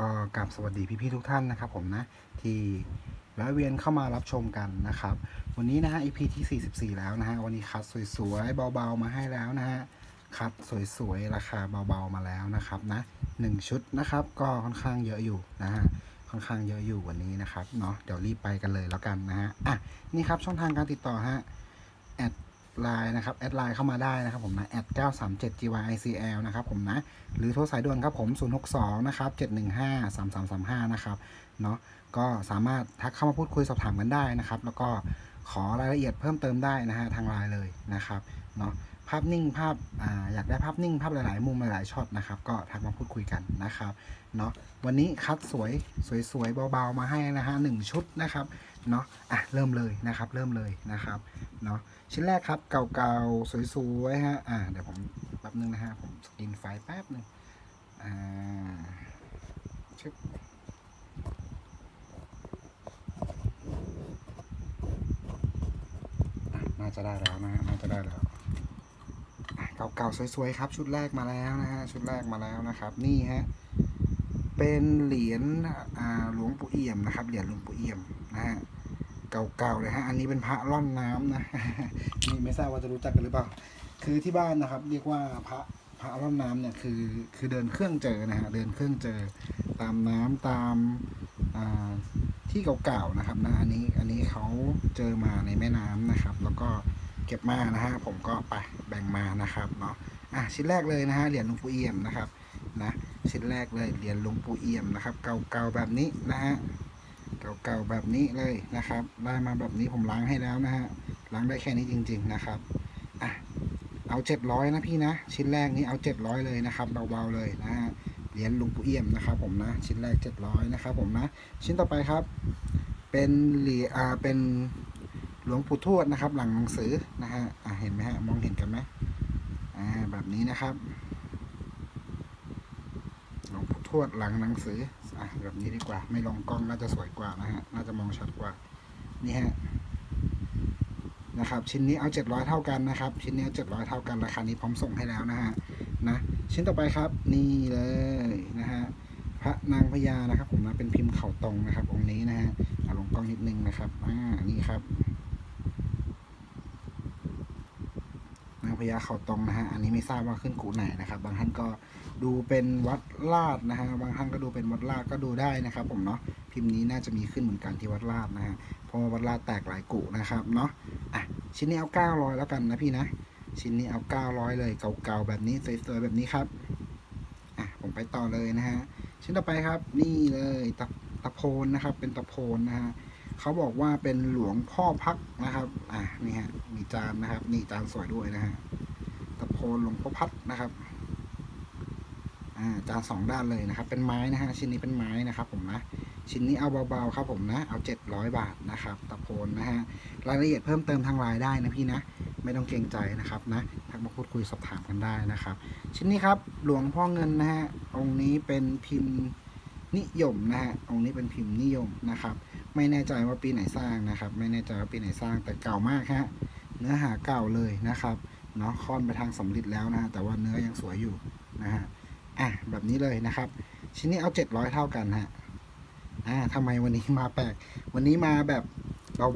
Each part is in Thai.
ก็กราบสวัสดีพี่ๆทุกท่านนะครับผมนะที่แวะเวียนเข้ามารับชมกันนะครับ วันนี้นะฮะ EP ที่ 44 แล้วนะฮะวันนี้คัดสวยๆเบาๆมาให้แล้วนะฮะคัดสวยๆราคาเบาๆมาแล้วนะครับนะหนึ่งชุดนะครับก็ค่อนข้างเยอะอยู่นะฮะค่อนข้างเยอะอยู่วันนี้นะครับเนาะเดี๋ยวรีบไปกันเลยแล้วกันนะฮะอะนี่ครับช่องทางการติดต่อฮะแอด ไลน์นะครับแอดไลน์เข้ามาได้นะครับผมนะแอด937 gyicl นะครับผมนะหรือโทรสายด่วนครับผม 062 นะครับ715 3335 นะครับเนาะก็สามารถทักเข้ามาพูดคุยสอบถามกันได้นะครับ แล้วก็ขอรายละเอียดเพิ่มเติมได้นะฮะทางไลน์เลยนะครับเนาะภาพนิ่งภาพอ่าอยากได้ภาพนิ่งภาพหลาย ๆ มุมหลาย ๆ ช็อตนะครับ ก็ทักมาพูดคุยกันนะครับเนาะวันนี้คัดสวยสวยๆเบา ๆ มาให้นะฮะหนึ่งชุดนะครับ เนาะอะเริ่มเลยนะครับ เริ่มเลยนะครับเนาะชิ้นแรกครับเก่าๆสวยๆฮะอ่าเดี๋ยวผมแป๊บนึงนะฮะผมสกินไฟล์แป๊บนึงอ่าชึบน่าจะได้แล้วนะฮะน่าจะได้แล้วเก่าๆสวยๆครับ ชุดแรกมาแล้วนะฮะชุดแรกมาแล้วนะครับ นี่ฮะ เป็นเหรียญหลวงปู่เอี่ยมนะครับ เหรียญหลวงปู่เอี่ยมนะฮะเก่าๆเลยฮะ อันนี้เป็นพระร่อนน้ำนะนี่ไม่ทราบว่าจะรู้จักกันหรือเปล่า คือที่บ้านนะครับ เรียกว่าพระพระร่อนน้ำเนี่ยคือคือเดินเครื่องเจอนะฮะเดินเครื่องเจอตามน้ำตามที่เก่าๆนะครับนะอันนี้อันนี้เขาเจอมาในแม่น้ำนะครับ แล้วก็เก็บมานะฮะผมก็ไปแบ่งมานะครับเนาะอะชิ้นแรกเลยนะฮะเหรียญหลวงปู่เอี่ยมนะครับ นะชิ้นแรกเลยเหรียญหลวงปู่เอี่ยมนะครับ เก่าๆแบบนี้นะฮะเก่าๆแบบนี้เลยนะครับได้มาแบบนี้ผมล้างให้แล้วนะฮะล้างได้แค่นี้จริง ๆนะครับอะเอาเจ็ดร้อยนะพี่นะชิ้นแรกนี้เอาเจ็ดร้อยเลยนะครับเบาๆเลยนะฮะเหรียญหลุงปู่เอี่ยมนะครับผมนะชิ้นแรกเจ็ดร้อยนะครับผมนะชิ้นต่อไปครับ เป็นเหรียญอ่าเป็นหลวงปู่ทวดนะครับ หลังหนังสือนะฮะอ่าเห็นไหมฮะมองเห็นกันไหมอ่าแบบนี้นะครับ หลวงทวดหลังหนังสืออะแบบนี้ดีกว่า ไม่ลองกล้องน่าจะสวยกว่านะฮะ น่าจะมองชัดกว่า นี่ฮะ นะครับ ชิ้นนี้เอา 700 เท่ากันนะครับ ชิ้นนี้เอา700 เท่ากัน ราคานี้พร้อมส่งให้แล้วนะฮะ นะ ชิ้นต่อไปครับ นี่เลยนะฮะ พระนางพญานะครับ ผมนะ เป็นพิมพ์เข่าตรงนะครับ องค์นี้นะฮะเอาลงกล้องนิดนึงนะครับ อ่า นี่ครับนาง พญาเขาตรงนะฮะ อันนี้ไม่ทราบว่าขึ้นกูไหนนะครับ บางท่านก็ดูเป็นวัดลาดนะฮะ บางท่านก็ดูเป็นวัดลาดก็ดูได้นะครับ ผมเนาะ พิมพ์นี้น่าจะมีขึ้นเหมือนกันที่วัดลาดนะฮะ เพราะวัดลาดแตกหลายกุนะครับเนาะ อะ ชิ้นนี้เอาเก้าร้อยแล้วกันนะพี่นะ ชิ้นนี้เอาเก้าร้อยเลย เก่าๆแบบนี้สวยๆแบบนี้ครับ อะ ผมไปต่อเลยนะฮะ ชิ้นต่อไปครับ นี่เลยตะตะโพนนะครับ เป็นตะโพนนะฮะ เขาบอกว่าเป็นหลวงพ่อพักนะครับ อะนี่ฮะ มีจานนะครับ นี่จานสวยด้วยนะฮะตะโพนหลวงพ่อพัดนะครับ อ่า จานสองด้านเลยนะครับ เป็นไม้นะฮะ ชิ้นนี้เป็นไม้นะครับ ผมนะ ชิ้นนี้เอาเบาๆครับ ผมนะ เอา700บาทนะครับ ตะโพนนะฮะ รายละเอียดเพิ่มเติมทางไลน์ได้นะพี่นะ ไม่ต้องเกรงใจนะครับนะ ทักมาพูดคุยสอบถามกันได้นะครับ ชิ้นนี้ครับ หลวงพ่อเงินนะฮะ องค์นี้เป็นพิมพ์นิยมนะฮะ องค์นี้เป็นพิมพ์นิยมนะครับ ไม่แน่ใจว่าปีไหนสร้างนะครับ ไม่แน่ใจว่าปีไหนสร้างแต่เก่ามากฮะเนื้อหาเก่าเลยนะครับเนาะค่อนไปทางสำลิดแล้วนะแต่ว่าเนื้อยังสวยอยู่นะฮะอะแบบนี้เลยนะครับ ชิ้นนี้เอา 700 เท่ากันฮะอ่าทำไมวันนี้มาแปลกวันนี้มาแบบ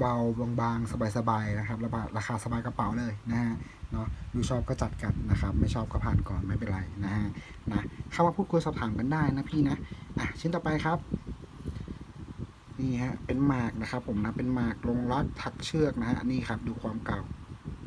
เบาๆบางๆ สบายๆนะครับราคาราคาสบายกระเป๋าเลยนะฮะเนาะดูชอบก็จัดกันนะครับ ไม่ชอบก็ผ่านก่อนไม่เป็นไรนะฮะนะเข้ามาพูดคุยสอบถามกันได้นะพี่นะอะชิ้นต่อไปครับ นี่ฮะเป็นหมากนะครับ ผมนะเป็นหมากลงรักถักเชือกนะฮะนี่ครับดูความเก่า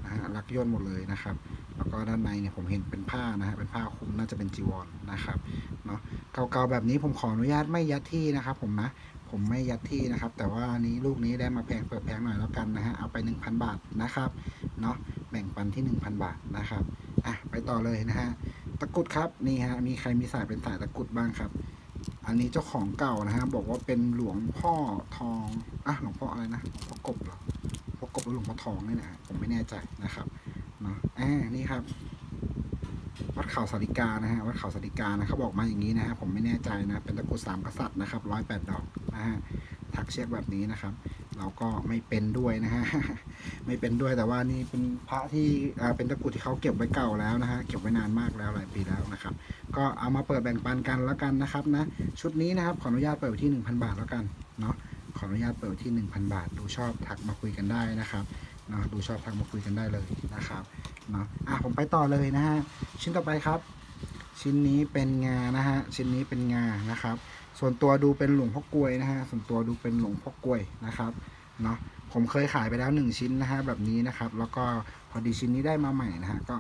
นะฮะรักย่นหมดเลยนะครับ แล้วก็ด้านในเนี่ยผมเห็นเป็นผ้านะฮะเป็นผ้าคลุมน่าจะเป็นจีวรนะครับเนาะเก่าๆแบบนี้ผมขออนุญาตไม่ยัดที่นะครับ ผมนะผมไม่ยัดที่นะครับ แต่ว่านี้ลูกนี้ได้มาแพงเปิดแพงหน่อยแล้วกันนะฮะเอาไป 1,000 บาทนะครับเนาะแบ่งปันที่ 1,000 บาทนะครับอะไปต่อเลยนะฮะตะกุดครับนี่ฮะมีใครมีสายเป็นสายตะกุดบ้างครับ อันนี้เจ้าของเก่านะฮะบอกว่าเป็นหลวงพ่อทองอะหลวงพ่ออะไรนะหลวงพ่อกบเหรอหลวงพ่อกบหรือหลวงพ่อทองนี่นะผมไม่แน่ใจนะครับเนาะอ่านี่ครับ วัดเขาสาริกานะฮะวัดเขาสาริกานะเขาบอกมาอย่างนี้นะฮะผมไม่แน่ใจนะ เป็นตะกรุดสามกษัตริย์นะครับร้อยแปดดอกนะฮะถักเชือกแบบนี้นะครับ เราก็ไม่เป็นด้วยนะฮะไม่เป็นด้วยแต่ว่านี่เป็นพระที่เป็นตะกุดที่เขาเก็บไว้เก่าแล้วนะฮะเก็บไว้นานมากแล้วหลายปีแล้วนะครับ ก็เอามาเปิดแบ่งปันกันแล้วกันนะครับนะชุดนี้นะครับขออนุญาตเปิดที่ 1,000 บาทแล้วกันเนาะขออนุญาตเปิดที่ 1,000 บาท ดูชอบทักมาคุยกันได้นะครับเนาะดูชอบทักมาคุยกันได้เลยนะครับเนาะอะผมไปต่อเลยนะฮะชิ้นต่อไปครับ ชิ้นนี้เป็นงานะฮะชิ้นนี้เป็นงานะครับ ส่วนตัวดูเป็นหลวงพ่อกลวยนะฮะส่วนตัวดูเป็นหลวงพ่อกลวยนะครับเนาะผมเคยขายไปแล้วหนึ่งชิ้นนะฮะแบบนี้นะครับ แล้วก็พอดีชิ้นนี้ได้มาใหม่นะฮะก็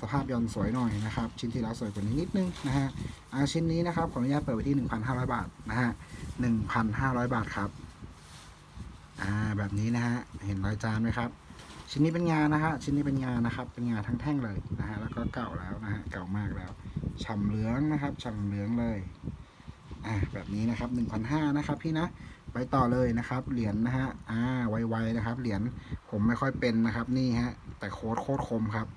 สภาพยอนต์สวยหน่อยนะครับ ชิ้นที่แล้วสวยกว่านี้นิดนึงนะฮะอาชิ้นนี้นะครับขออนุญาตเปิดไว้ที่ 1,500 บาทนะฮะ1,500 บาทครับอ่าแบบนี้นะฮะเห็นรอยจานไหมครับ ชิ้นนี้เป็นงานนะฮะชิ้นนี้เป็นงานนะครับ เป็นงานทั้งแท่งเลยนะฮะแล้วก็เก่าแล้วนะฮะเก่ามากแล้วฉ่ำเหลืองนะครับฉ่ำเหลืองเลย อ่าแบบนี้นะครับ1,500นะครับพี่นะไปต่อเลยนะครับ เหรียญนะฮะอ่าไวๆนะครับ เหรียญผมไม่ค่อยเป็นนะครับนี่ฮะแต่โค้ดโคตรคมครับ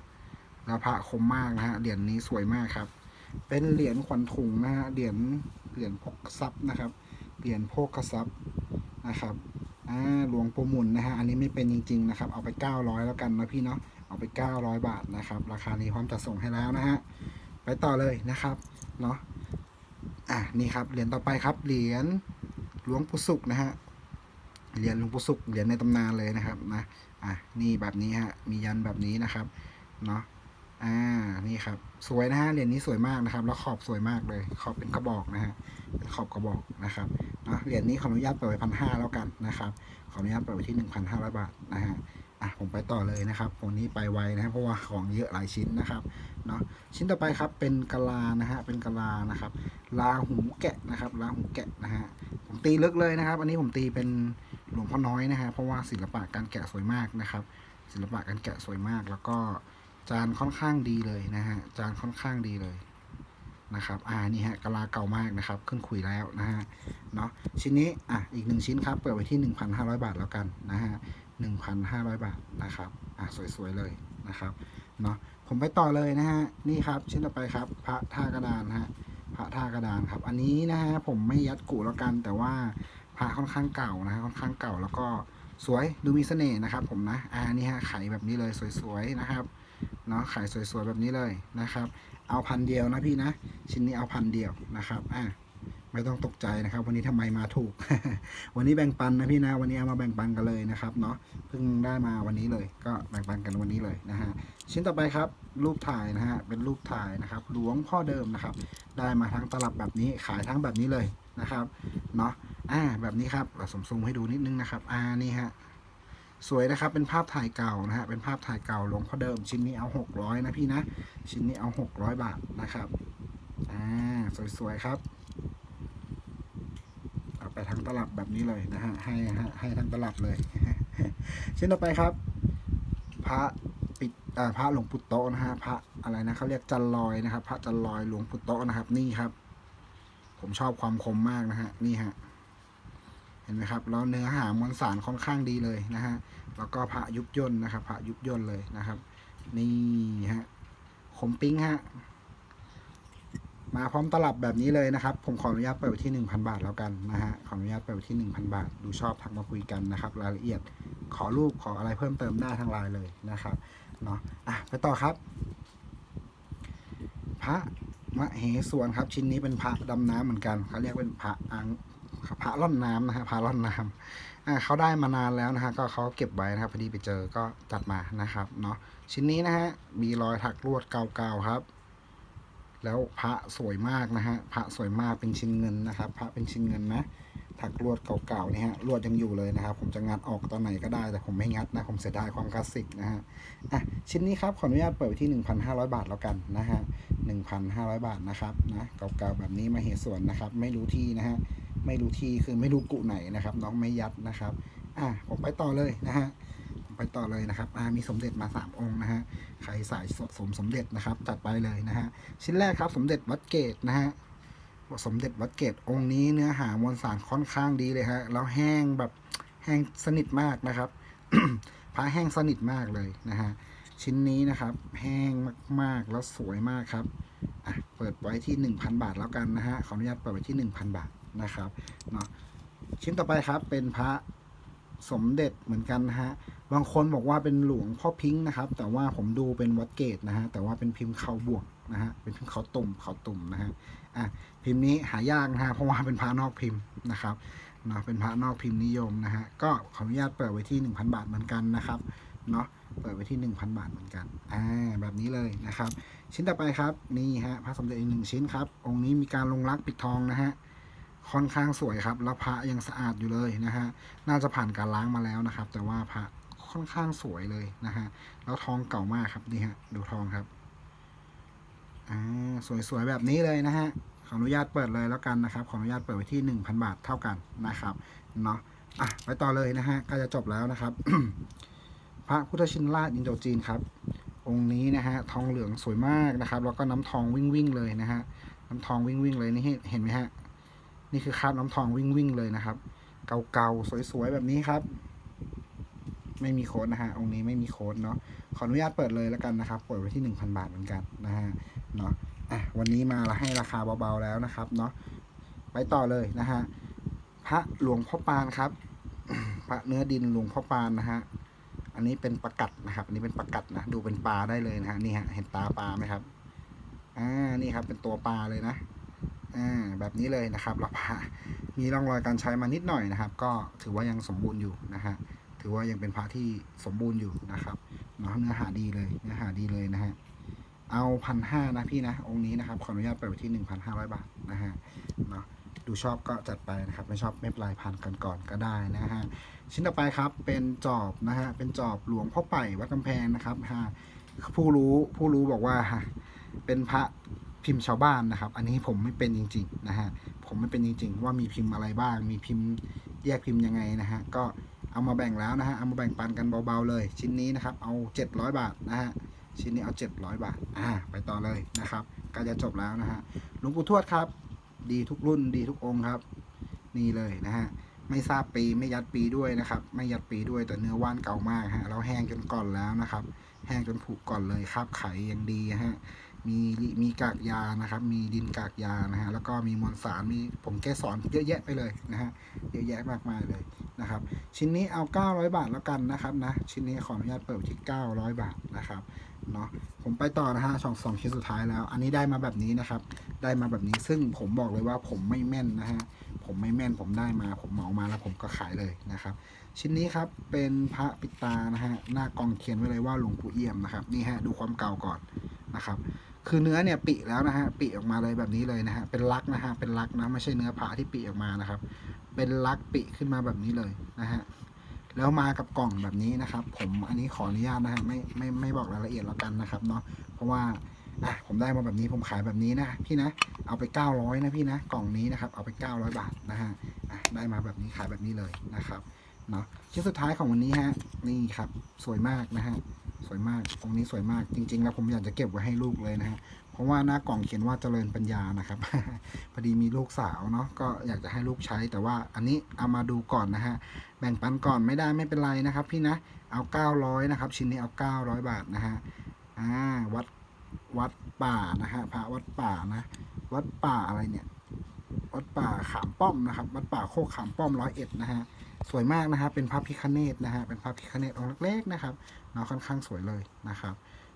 แล้วพระคมมากนะฮะเหรียญนี้สวยมากครับ เป็นเหรียญขวัญถุงนะฮะเหรียญเหรียญพกทรัพย์นะครับเหรียญโภคทรัพย์นะครับอ่าหลวงปู่หมุนนะฮะอันนี้ไม่เป็นจริง ๆ นะครับ เอาไป 900 แล้วกันนะพี่เนาะเอาไป 900 บาทนะครับ ราคานี้พร้อมจะส่งให้แล้วนะฮะไปต่อเลยนะครับเนาะ อะนี่ครับเหรียญต่อไปครับ เหรียญหลวงปู่สุขนะฮะเหรียญหลวงปู่สุขเหรียญในตำนานเลยนะครับนะอะนี่แบบนี้ฮะมียันแบบนี้นะครับเนาะอ่านี่ครับ สวยนะฮะเหรียญนี้สวยมากนะครับ แล้วขอบสวยมากเลย ขอบเป็นกระบอกนะฮะเป็นขอบกระบอกนะครับเนาะเหรียญนี้ขออนุญาตเปิดไว้พันห้าแล้วกันนะครับ ขออนุญาตเปิดไว้ที่หนึ่งพันห้าร้อยบาทนะฮะ อะผมไปต่อเลยนะครับวันนี้ไปไวนะครับเพราะว่าของเยอะหลายชิ้นนะครับเนาะชิ้นต่อไปครับเป็นกะลานะฮะเป็นกะลานะครับลาหูแกะนะครับลาหูแกะนะฮะผมตีลึกเลยนะครับ อันนี้ผมตีเป็นหลวงพ่อน้อยนะฮะเพราะว่าศิลปะการแกะสวยมากนะครับ ศิลปะการแกะสวยมาก แล้วก็จานค่อนข้างดีเลยนะฮะจานค่อนข้างดีเลย นะครับอ่านี่ฮะกะลาเก่ามากนะครับ ขึ้นคุยแล้วนะฮะเนาะชิ้นนี้อะอีกหนึ่งชิ้นครับ เปิดไว้ที่ 1,500 บาทแล้วกันนะฮะ1,500 บาทนะครับอะสวยๆเลยนะครับเนาะผมไปต่อเลยนะฮะนี่ครับชิ้นต่อไปครับ พระท่ากระดานฮะพระท่ากระดานครับ อันนี้นะฮะผมไม่ยัดกุแล้วกัน แต่ว่าพระค่อนข้างเก่านะฮะค่อนข้างเก่าแล้วก็สวยดูมีเสน่ห์นะครับ ผมนะอ่านี่ฮะไขแบบนี้เลยสวยๆนะครับเนาะไขสวยๆแบบนี้เลยนะครับ เอาพันเดียวนะพี่นะ ชิ้นนี้เอาพันเดียวนะครับอะไม่ต้องตกใจนะครับ วันนี้ทำไมมาถูก วันนี้แบ่งปันนะพี่นะวันนี้เอามาแบ่งปันกันเลยนะครับเนาะเพิ่งได้มาวันนี้เลย ก็แบ่งปันกันวันนี้เลยนะฮะชิ้นต่อไปครับ รูปถ่ายนะฮะเป็นรูปถ่ายนะครับ หลวงพ่อเดิมนะครับ ได้มาทั้งตลับแบบนี้ขายทั้งแบบนี้เลยนะครับเนาะอ่าแบบนี้ครับเราสมซูมให้ดูนิดนึงนะครับ อ่านี่ฮะ สวยนะครับ เป็นภาพถ่ายเก่านะฮะ เป็นภาพถ่ายเก่าหลวงพ่อเดิม ชิ้นนี้เอา 600 นะพี่นะ ชิ้นนี้เอา 600 บาทนะครับ อ่า สวยๆครับ เอาไปทั้งตลับแบบนี้เลยนะฮะ ให้ให้ให้ทั้งตลับเลย ชิ้นต่อไปครับ พระปิดอ่าพระหลวงปู่โตนะฮะ พระอะไรนะเขาเรียกจันลอยนะครับ พระจันลอยหลวงปู่โตนะครับ นี่ครับ ผมชอบความคมมากนะฮะ นี่ฮะ ห็นไหมครับแล้วเนื้อหามวลสารค่อนข้างดีเลยนะฮะแล้วก็พระยุบย่นนะครับพระยุบย่นเลยนะครับ นี่ฮะคมปิ้งฮะมาพร้อมตลับแบบนี้เลยนะครับ ผมขออนุญาตเปิดไว้ที่ 1,000 บาทแล้วกันนะฮะขออนุญาตเปิดไว้ที่ 1,000 บาท ดูชอบทักมาคุยกันนะครับ รายละเอียดขอรูปขออะไรเพิ่มเติมได้ทางไลน์เลยนะครับเนาะอะไปต่อครับ พระมะเหสวนครับ ชิ้นนี้เป็นพระดำน้ำเหมือนกันเขาเรียกเป็นพระอัง พระร่อนน้ำนะฮะพระร่อนน้ำเขาได้มานานแล้วนะฮะก็เขาเก็บไว้นะครับพอดีไปเจอก็จัดมานะครับเนาะชิ้นนี้นะฮะมีรอยถักลวดเก่าๆครับ แล้วพระสวยมากนะฮะพระสวยมากเป็นชิ้นเงินนะครับ พระเป็นชิ้นเงินนะ ถักลวดเก่าๆนี่ฮะลวดยังอยู่เลยนะครับ ผมจะงัดออกตอนไหนก็ได้แต่ผมไม่งัดนะผมเสียดายความคลาสสิกนะฮะอะชิ้นนี้ครับขออนุญาตเปิดไว้ที่ 1,500 บาทแล้วกันนะฮะ1,500 บาทนะครับนะเก่าๆแบบนี้มาเหตุส่วนนะครับ ไม่รู้ที่นะฮะไม่รู้ที่คือไม่รู้กุไหนนะครับ น้องไม่ยัดนะครับอะผมไปต่อเลยนะฮะผมไปต่อเลยนะครับอ่ามีสมเด็จมา 3 องค์นะฮะ ใครสายสะสมสมเด็จนะครับ จัดไปเลยนะฮะ ชิ้นแรกครับสมเด็จวัดเกตนะฮะ สมเด็จวัดเกตองค์นี้เนื้อหามวลสารค่อนข้างดีเลยฮะแล้วแห้งแบบแห้งสนิทมากนะครับพระแห้งสนิทมากเลยนะฮะชิ้นนี้นะครับ แห้งมากๆแล้วสวยมากครับเปิดไว้ที่ 1,000 บาทแล้วกันนะฮะขออนุญาตเปิดไว้ที่ 1,000 บาทนะครับเนาะชิ้นต่อไปครับเป็นพระ สมเด็จเหมือนกันนะฮะ บางคนบอกว่าเป็นหลวงพ่อพิงค์นะครับ แต่ว่าผมดูเป็นวัดเกตนะฮะ แต่ว่าเป็นพิมพ์เขาบวกนะฮะ เป็นพิมพ์เขาตุ่มเขาตุ่มนะฮะ อะ พิมพ์นี้หายากนะฮะ เพราะว่าเป็นพระนอกพิมพ์นะครับเนาะ เป็นพระนอกพิมพ์นิยมนะฮะ ก็ขออนุญาตเปิดไว้ที่ 1,000 บาทเหมือนกันนะครับ เนาะ เปิดไว้ที่ 1,000 บาทเหมือนกัน อ่า แบบนี้เลยนะครับ ชิ้นต่อไปครับ นี่ฮะ พระสมเด็จอีกหนึ่งชิ้นครับ องค์นี้มีการลงรักปิดทองนะฮะ ค่อนข้างสวยครับ แล้วพระยังสะอาดอยู่เลยนะฮะน่าจะผ่านการล้างมาแล้วนะครับ แต่ว่าพระค่อนข้างสวยเลยนะฮะแล้วทองเก่ามากครับนี่ฮะดูทองครับอ่าสวยๆแบบนี้เลยนะฮะขออนุญาตเปิดเลยแล้วกันนะครับ ขออนุญาตเปิดไว้ที่ 1,000 บาทเท่ากันนะครับเนาะอะไปต่อเลยนะฮะก็จะจบแล้วนะครับ พระพุทธชินราชอินโดจีนครับ องค์นี้นะฮะทองเหลืองสวยมากนะครับ แล้วก็น้ำทองวิ่งวิ่งๆเลยนะฮะน้ำทองวิ่งวิ่งๆเลยนี่เห็นไหมฮะ นี่คือคราบน้ำทองวิ่งวิ่งๆเลยนะครับ เก่าๆ สวยๆ แบบนี้ครับ ไม่มีโค้ดนะฮะองค์นี้ไม่มีโค้ดเนาะขออนุญาตเปิดเลยแล้วกันนะครับเปิดไว้ที่ 1,000 บาทเหมือนกันนะฮะเนาะอะวันนี้มาแล้วให้ราคาเบาๆแล้วนะครับเนาะไปต่อเลยนะฮะพระหลวงพ่อปานครับ พระเนื้อดินหลวงพ่อปานนะฮะอันนี้เป็นประกัดนะครับ อันนี้เป็นประกัดนะ ดูเป็นปลาได้เลยนะฮะ นี่ฮะ เห็นตาปลาไหมครับ อ่า นี่ครับ เป็นตัวปลาเลยนะ อ่าแบบนี้เลยนะครับแล้วพระมีร่องรอยการใช้มานิดหน่อยนะครับ ก็ถือว่ายังสมบูรณ์อยู่นะฮะถือว่ายังเป็นพระที่สมบูรณ์อยู่นะครับเนาะเนื้อหาดีเลยเนื้อหาดีเลยนะฮะเอาพันห้านะพี่นะ องค์นี้นะครับขออนุญาตเปิดไว้ที่หนึ่งพันห้าร้อยบาทนะฮะเนาะดูชอบก็จัดไปนะครับ ไม่ชอบไม่ป็นไรผ่านกันก่อนก็ได้นะฮะชิ้นต่อไปครับเป็นจอบนะฮะเป็นจอบหลวงพ่อไป่วัดกำแพงนะครับฮะผู้รู้ผู้รู้บอกว่าเป็นพระ พิมพ์ชาวบ้านนะครับ อันนี้ผมไม่เป็นจริงๆนะฮะผมไม่เป็นจริงๆ ว่ามีพิมพ์อะไรบ้าง มีพิมพ์แยกพิมพ์ยังไงนะฮะก็เอามาแบ่งแล้วนะฮะเอามาแบ่งปันกันเบาๆเลย ชิ้นนี้นะครับเอา 700 บาทนะฮะชิ้นนี้เอา 700 บาทอ่าไปต่อเลยนะครับก็จะจบแล้วนะฮะหลวงปู่ทวดครับ ดีทุกรุ่นดีทุกองค์ครับ นี่เลยนะฮะไม่ทราบปีไม่ยัดปีด้วยนะครับ ไม่ยัดปีด้วยแต่เนื้อว่านเก่ามากฮะแล้วแห้งจนก่อนแล้วนะครับ แห้งจนผุก่อนเลยคราบไขยังดีฮะ มีมีกากยานะครับ มีดินกากยานะฮะแล้วก็มีมวลสารมีผงเกสรเยอะแยะไปเลยนะฮะเยอะแยะมากมายเลยนะครับ ชิ้นนี้เอา 900 บาทแล้วกันนะครับนะชิ้นนี้ขออนุญาตเปิดที่ 900 บาทนะครับเนาะผมไปต่อนะฮะสองสองชิ้นสุดท้ายแล้ว อันนี้ได้มาแบบนี้นะครับ ได้มาแบบนี้ซึ่งผมบอกเลยว่าผมไม่แม่นนะฮะผมไม่แม่นผมได้มา ผมเหมามาแล้วผมก็ขายเลยนะครับ ชิ้นนี้ครับเป็นพระปิตานะฮะหน้ากองเขียนไว้เลยว่าหลวงปู่เอี่ยมนะครับนี่ฮะดูความเก่าก่อนนะครับ คือเนื้อเนี่ยปิแล้วนะฮะปิออกมาเลยแบบนี้เลยนะฮะเป็นลักนะฮะเป็นลักนะไม่ใช่เนื้อผาที่ปิออกมานะครับ เป็นลักปิขึ้นมาแบบนี้เลยนะฮะแล้วมากับกล่องแบบนี้นะครับ ผมอันนี้ขออนุญาตนะฮะไม่ไม่ไม่บอกรายละเอียดแล้วกันนะครับเนาะเพราะว่าอะผมได้มาแบบนี้ผมขายแบบนี้นะพี่นะเอาไป 900นะพี่นะกล่องนี้นะครับเอาไป 900 บาทนะฮะอะได้มาแบบนี้ขายแบบนี้เลยนะครับเนาะชิ้นสุดท้ายของวันนี้ฮะนี่ครับสวยมากนะฮะ สวยมากตรงนี้สวยมากจริง ๆ แล้วผมอยากจะเก็บไว้ให้ลูกเลยนะฮะเพราะว่าหน้ากล่องเขียนว่าเจริญปัญญานะครับ พอดีมีลูกสาวเนาะก็อยากจะให้ลูกใช้ แต่ว่าอันนี้เอามาดูก่อนนะฮะแบ่งปันก่อนไม่ได้ไม่เป็นไรนะครับ พี่นะเอา 900นะครับชิ้นนี้เอา 900 บาทนะฮะอ่าวัดวัดป่านะฮะพระวัดป่านะวัดป่าอะไรเนี่ย วัดป่าขามป้อมนะครับ วัดป่าโคกขามป้อมร้อยเอ็ดนะฮะสวยมากนะครับเป็นพระพิคเนตนะฮะเป็นพระพิคเนตองค์เล็กๆนะครับ เนาะค่อนข้างสวยเลยนะครับ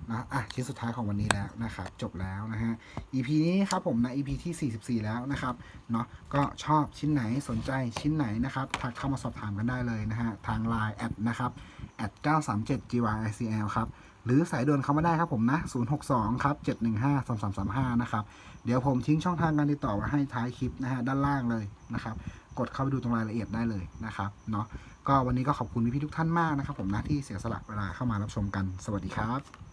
นะอะชิ้นสุดท้ายของวันนี้แล้วนะครับ จบแล้วนะฮะ EP นี้ครับผมนะ EP ที่ 44 แล้วนะครับเนาะก็ชอบชิ้นไหนสนใจชิ้นไหนนะครับทักเข้ามาสอบถามกันได้เลยนะฮะ ทาง Line แอดนะครับแอด937 gyicl ครับ หรือสายด่วนเข้ามาได้ครับผมนะ 062 ครับ 715 3335 นะครับ เดี๋ยวผมทิ้งช่องทางการติดต่อไว้ให้ท้ายคลิปนะฮะ ด้านล่างเลยนะครับ กดเข้าไปดูตรงรายละเอียดได้เลยนะครับเนาะก็วันนี้ก็ขอบคุณพี่ๆทุกท่านมากนะครับ ผมนะที่เสียสละเวลาเข้ามารับชมกันสวัสดีครับ